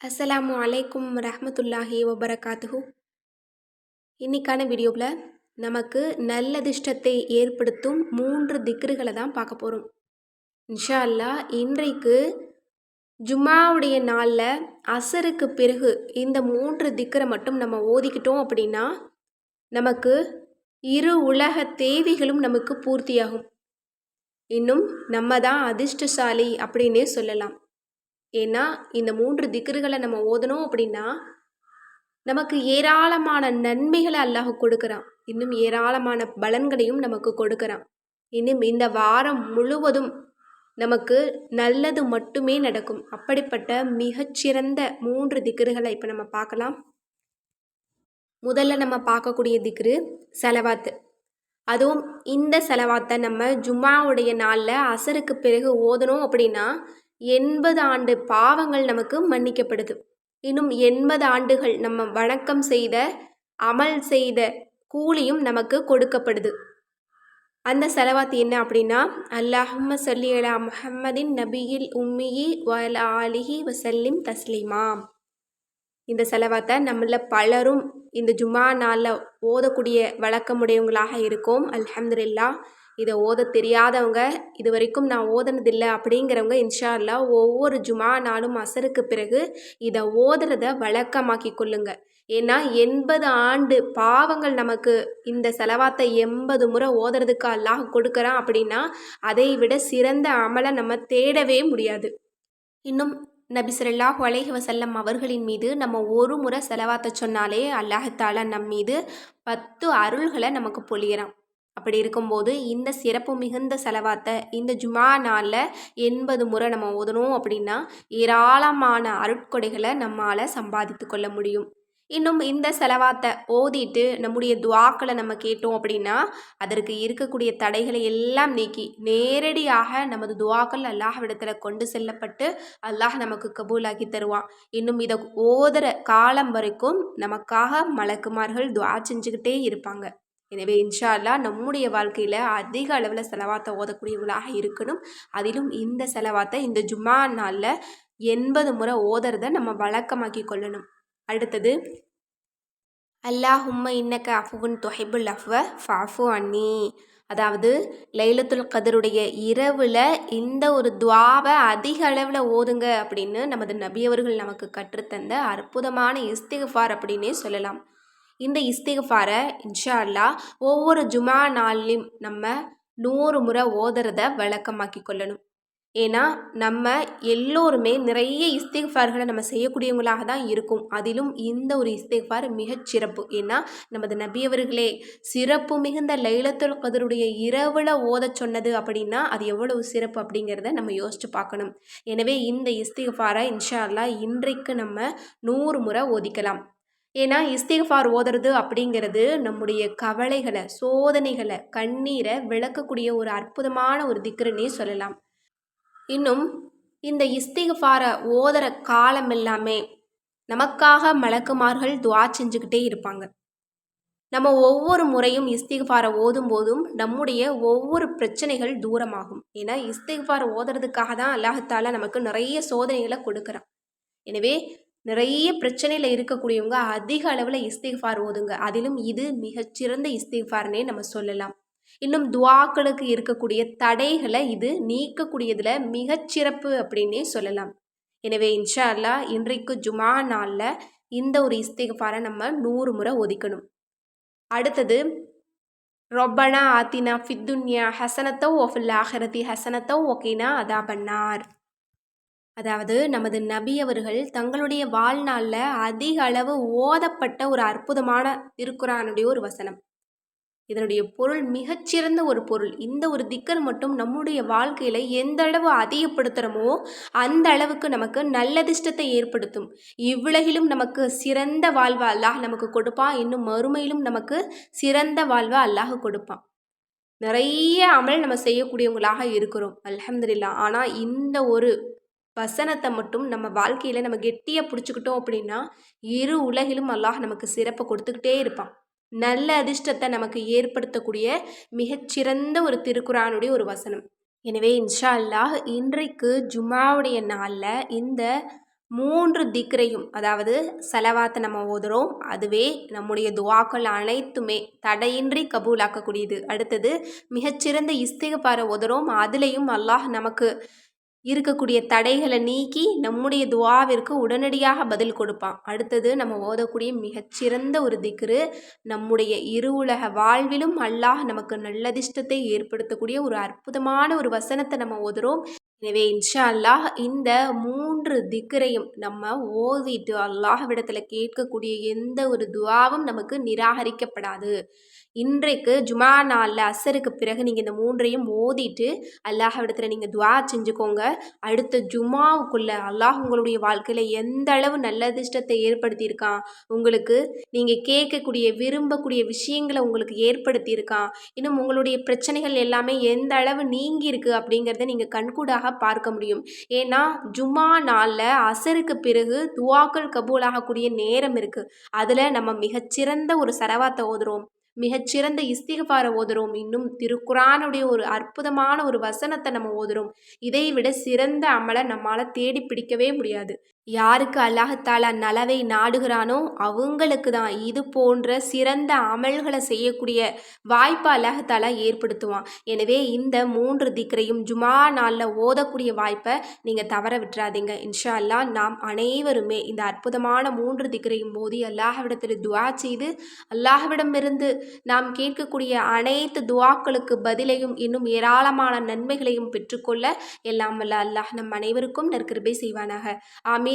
அஸ்ஸலாமு அலைக்கும் ரஹமத்துல்லாஹி வபரகாத்துஹு. இன்னைக்கான வீடியோவில் நமக்கு நல்லதிர்ஷ்டத்தை ஏற்படுத்தும் மூன்று திக்ருகளை தான் பார்க்க போகிறோம் இன்ஷா அல்லாஹ் இன்றைக்கு ஜும்மாவுடைய நாளில் அசருக்கு பிறகு இந்த மூன்று திக்ரை மட்டும் நம்ம ஓதிக்கிட்டோம் அப்படின்னா நமக்கு இரு உலக தேவைகளும் நமக்கு பூர்த்தியாகும். இன்னும் நம்ம தான் அதிர்ஷ்டசாலி அப்படின்னே சொல்லலாம். ஏன்னா இந்த மூன்று திக்ருகளை நம்ம ஓதணும் அப்படின்னா நமக்கு ஏராளமான நன்மைகளை அல்லாஹ் கொடுக்குறான். இன்னும் ஏராளமான பலன்களையும் நமக்கு கொடுக்குறான். இன்னும் இந்த வாரம் முழுவதும் நமக்கு நல்லது மட்டுமே நடக்கும். அப்படிப்பட்ட மிகச்சிறந்த மூன்று திக்ருகளை இப்போ நம்ம பார்க்கலாம். முதல்ல நம்ம பார்க்கக்கூடிய திக்ரு செலவாத்து. அதுவும் இந்த செலவாத்தை நம்ம ஜும்மாவுடைய நாளில் அசருக்கு பிறகு ஓதணும் அப்படின்னா எண்பது ஆண்டு பாவங்கள் நமக்கு மன்னிக்கப்படுது. இன்னும் எண்பது ஆண்டுகள் நம்ம வணக்கம் செய்த அமல் செய்த கூலியும் நமக்கு கொடுக்கப்படுது. அந்த செலவாத்து என்ன அப்படின்னா அல்லாஹம்ம சொல்லி அலா முஹம்மதின் நபியில் உம்மியி வல ஆலிஹி வசல்லிம் தஸ்லிமா. இந்த செலவாத்தை நம்மள பலரும் இந்த ஜுமா நாளில் ஓதக்கூடிய வழக்கமுடையவங்களாக இருக்கோம். அல்ஹம்துல்லா இதை ஓத தெரியாதவங்க இது வரைக்கும் நான் ஓதனதில்லை அப்படிங்கிறவங்க இன்ஷா அல்லா ஒவ்வொரு ஜுமா நாளும் அசருக்கு பிறகு இதை ஓதுறத வழக்கமாக்கி கொள்ளுங்க. ஏன்னா எண்பது ஆண்டு பாவங்கள் நமக்கு இந்த செலவாத்தை எண்பது முறை ஓதுறதுக்கு அல்லாஹ் கொடுக்குறான் அப்படின்னா அதை விட சிறந்த அமலை நம்ம தேடவே முடியாது. இன்னும் நபி சொல்லாஹ் அலைஹி வசல்லம் அவர்களின் மீது நம்ம ஒரு முறை செலவாத்த சொன்னாலே அல்லாஹாலா நம் மீது பத்து அருள்களை நமக்கு பொழியறான். அப்படி இருக்கும்போது இந்த சிறப்பு மிகுந்த செலவாத்தை இந்த ஜுமா நாளில் எண்பது முறை நம்ம ஓதணும் அப்படின்னா ஏராளமான அருட்கொடைகளை நம்மால் சம்பாதித்து கொள்ள முடியும். இன்னும் இந்த செலவாத்தை ஓதிட்டு நம்முடைய துவாக்களை நம்ம கேட்டோம் அப்படின்னா அதற்கு இருக்கக்கூடிய தடைகளை எல்லாம் நீக்கி நேரடியாக நமது துவாக்கள் அல்லாஹ் அல்லாஹ்விடத்தில் கொண்டு செல்லப்பட்டு அல்லாஹ் நமக்கு கபூலாக்கி தருவான். இன்னும் இதை ஓதுற காலம் வரைக்கும் நமக்காக மலக்குமார்கள் துவா செஞ்சுக்கிட்டே இருப்பாங்க. எனவே இன்ஷா அல்லா நம்முடைய வாழ்க்கையில் அதிக அளவில் செலவாத்தை ஓதக்கூடியவங்களாக இருக்கணும். அதிலும் இந்த செலவாத்தை இந்த ஜுமா நாளில் எண்பது முறை ஓதுறதை நம்ம வழக்கமாக்கி கொள்ளணும். அடுத்தது அல்லாஹும்ம இன்னக்க அஃபுன் தொஹைபுல் அஃப்வ ஃபாஃபு அன்னி. அதாவது லைலத்துல் கதருடைய இரவில் இந்த ஒரு துவாவை அதிக அளவில் ஓதுங்க அப்படின்னு நமது நபியவர்கள் நமக்கு கற்றுத்தந்த அற்புதமான இஸ்திகஃபார் அப்படின்னே சொல்லலாம். இந்த இஸ்திகஃபாரை இன்ஷா அல்லா ஒவ்வொரு ஜுமா நாள்லையும் நம்ம நூறு முறை ஓதுறத வழக்கமாக்கி கொள்ளணும். ஏன்னா நம்ம எல்லோருமே நிறைய இஸ்திகஃபார்களை நம்ம செய்யக்கூடியவங்களாக தான் இருக்கும். அதிலும் இந்த ஒரு இஸ்திகஃபார் மிகச்சிறப்பு ஏன்னா நமது நபியவர்களே சிறப்பு மிகுந்த லைலத்துல் கதருடைய இரவில் ஓத சொன்னது அப்படின்னா அது எவ்வளவு சிறப்பு அப்படிங்கிறத நம்ம யோசிச்சு பார்க்கணும். எனவே இந்த இஸ்திகஃபாரை இன்ஷா அல்லா இன்றைக்கு நம்ம நூறு முறை ஓதிக்கலாம். ஏன்னா இஸ்திகஃபார் ஓதுறது அப்படிங்கிறது நம்முடைய கவலைகளை சோதனைகளை கண்ணீரை விளக்கக்கூடிய ஒரு அற்புதமான ஒரு திக்ருன்னே சொல்லலாம். இன்னும் இந்த இஸ்திகஃபாரை ஓதுற காலம் எல்லாமே நமக்காக மலக்குமார்கள் துவா செஞ்சுக்கிட்டே இருப்பாங்க. நம்ம ஒவ்வொரு முறையும் இஸ்திகஃபாரை ஓதும் போதும் நம்முடைய ஒவ்வொரு பிரச்சனைகள் தூரமாகும். ஏன்னா இஸ்திகஃபாரை ஓதுறதுக்காக தான் அல்லாஹத்தால நமக்கு நிறைய சோதனைகளை கொடுக்குறான். எனவே நிறைய பிரச்சனையில் இருக்கக்கூடியவங்க அதிக அளவில் இஸ்திஃபார் ஓதுங்க. அதிலும் இது மிகச்சிறந்த இஸ்திஃபார்னே நம்ம சொல்லலாம். இன்னும் துவாக்களுக்கு இருக்கக்கூடிய தடைகளை இது நீக்கக்கூடியதில் மிகச்சிறப்பு அப்படின்னே சொல்லலாம். எனவே இன்ஷா அல்லா இன்றைக்கு ஜுமா நாளில் இந்த ஒரு இஸ்திஃபாரை நம்ம நூறு முறை ஒதுக்கணும். அடுத்தது ரொப்பனா ஆத்தினா ஃபித்துன்யா ஹசனத்தோ ஓஃபில்லா ஆஹரதி ஹசனத்தோ ஓகேனா அதா பண்ணார் அதாவது நமது நபி அவர்கள் தங்களுடைய வாழ்நாளில் அதிக அளவு ஓதப்பட்ட ஒரு அற்புதமான திருக்குறானுடைய ஒரு வசனம். இதனுடைய பொருள் மிகச்சிறந்த ஒரு பொருள். இந்த ஒரு திக்கர் மட்டும் நம்முடைய வாழ்க்கையில் எந்த அளவு அதிகப்படுத்துகிறோமோ அந்த அளவுக்கு நமக்கு நல்லதிஷ்டத்தை ஏற்படுத்தும். இவ்வுலகிலும் நமக்கு சிறந்த வாழ்வா அல்லாஹ் நமக்கு கொடுப்பான். இன்னும் மறுமையிலும் நமக்கு சிறந்த வாழ்வா அல்லாஹ் கொடுப்பான். நிறைய அமல் நம்ம செய்யக்கூடியவங்களாக இருக்கிறோம். அலமதுல்லா ஆனால் இந்த ஒரு வசனத்தை மட்டும் நம்ம வாழ்க்கையில் நம்ம கெட்டியாக பிடிச்சிக்கிட்டோம் அப்படின்னா இரு உலகிலும் அல்லாஹ் நமக்கு சிறப்பை கொடுத்துக்கிட்டே இருப்பான். நல்ல அதிர்ஷ்டத்தை நமக்கு ஏற்படுத்தக்கூடிய மிகச்சிறந்த ஒரு திருக்குறானுடைய ஒரு வசனம். எனவே இன்ஷா அல்லாஹ் இன்றைக்கு ஜுமாவுடைய நாளில் இந்த மூன்று திக்ரையும் அதாவது செலவாத்தை நம்ம ஓதுறோம். அதுவே நம்முடைய துவாக்கள் அனைத்துமே தடையின்றி கபூலாக்கக்கூடியது. அடுத்தது மிகச்சிறந்த இஸ்திகப்பார ஓதுறோம். அதுலேயும் அல்லாஹ் நமக்கு இருக்கக்கூடிய தடைகளை நீக்கி நம்முடைய துவாவிற்கு உடனடியாக பதில் கொடுப்பான். அடுத்தது நம்ம ஓதக்கூடிய மிகச்சிறந்த ஒரு திக்ரு நம்முடைய இரு உலக வாழ்விலும் அல்லாஹ் நமக்கு நல்லதிஷ்டத்தை ஏற்படுத்தக்கூடிய ஒரு அற்புதமான ஒரு வசனத்தை நம்ம ஓதுறோம். எனவே இன்ஷா அல்லாஹ் இந்த மூன்று திக்கரையும் நம்ம ஓதிட்டு அல்லாஹ்விடத்தில் கேட்கக்கூடிய எந்த ஒரு துவாவும் நமக்கு நிராகரிக்கப்படாது. இன்றைக்கு ஜுமா நாளில் அசருக்கு பிறகு நீங்கள் இந்த மூன்றையும் ஓதிட்டு அல்லாஹ்விடத்தில் நீங்கள் துவா செஞ்சுக்கோங்க. அடுத்த ஜுமாவுக்குள்ளே அல்லாஹ் உங்களுடைய வாழ்க்கையில் எந்த அளவு நல்ல அதிர்ஷ்டத்தை ஏற்படுத்தியிருக்கான் உங்களுக்கு நீங்கள் கேட்கக்கூடிய விரும்பக்கூடிய விஷயங்களை உங்களுக்கு ஏற்படுத்தியிருக்கான் இன்னும் உங்களுடைய பிரச்சனைகள் எல்லாமே எந்த அளவு நீங்கியிருக்கு அப்படிங்கிறத நீங்கள் கண்கூடாக பார்க்க முடியும். ஏன்னா ஜும்மா நாளில் அசருக்கு பிறகு துவாக்கள் கபூலாகக்கூடிய நேரம் இருக்குது அதில் நம்ம மிகச்சிறந்த ஒரு சரவாத்தை ஓதுறோம். மிகச்சிறந்த இஸ்திகபார ஓதுறோம். இன்னும் திருக்குறானுடைய ஒரு அற்புதமான ஒரு வசனத்தை நம்ம ஓதுறோம். இதை விட சிறந்த அமலை நம்மளால் தேடி பிடிக்கவே முடியாது. யாருக்கு அல்லாஹத்தாலா நலவை நாடுகிறானோ அவங்களுக்கு தான் இது போன்ற சிறந்த அமல்களை செய்யக்கூடிய வாய்ப்பை அல்லாஹத்தாலா ஏற்படுத்துவான். எனவே இந்த மூன்று திக்கரையும் ஜுமா நாளில் ஓதக்கூடிய வாய்ப்பை நீங்கள் தவற விட்டுறாதீங்க. இன்ஷா அல்லா நாம் அனைவருமே இந்த அற்புதமான மூன்று திக்கரையும் மோதி அல்லாஹ்விடத்தில் துவா செய்து அல்லாஹ்விடமிருந்து நாம் கேட்கக்கூடிய அனைத்து துவாக்களுக்கு பதிலையும் இன்னும் ஏராளமான நன்மைகளையும் பெற்றுக்கொள்ள எல்லாம் வல்ல அல்லாஹ் நம் அனைவருக்கும் நற்கிருபை செய்வானாக. ஆமீன்.